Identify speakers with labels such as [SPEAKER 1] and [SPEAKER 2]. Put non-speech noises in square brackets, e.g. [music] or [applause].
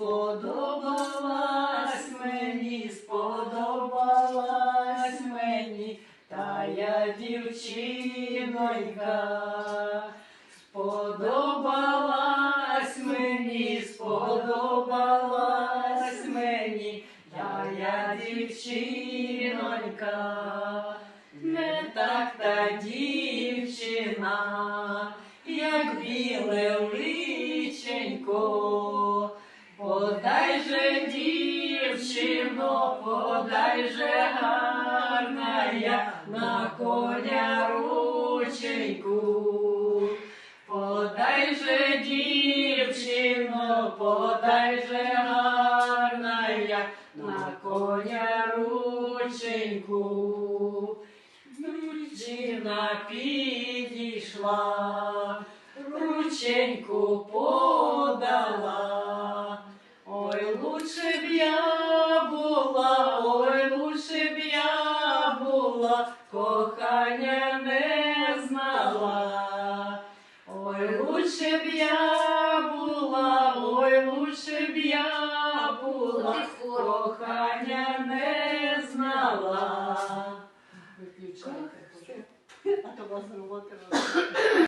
[SPEAKER 1] сподобалась мені, сподобалась мені, та я дівчинонька. Сподобалась мені, сподобалась мені, я, я дівчинонька, не так та дівчина, як біле личенько. Подай же, дівчино, подай же гарна я на коня рученьку. Подай же, дівчино, подай же гарна я на коня рученьку. Дівчина підійшла, рученьку лучше б я була, ой, лучше б я була, кохання не знала. Ой, лучше б я була, ой, лучше б я була, кохання не знала.
[SPEAKER 2] Виключайте. А то вас роботи [laughs]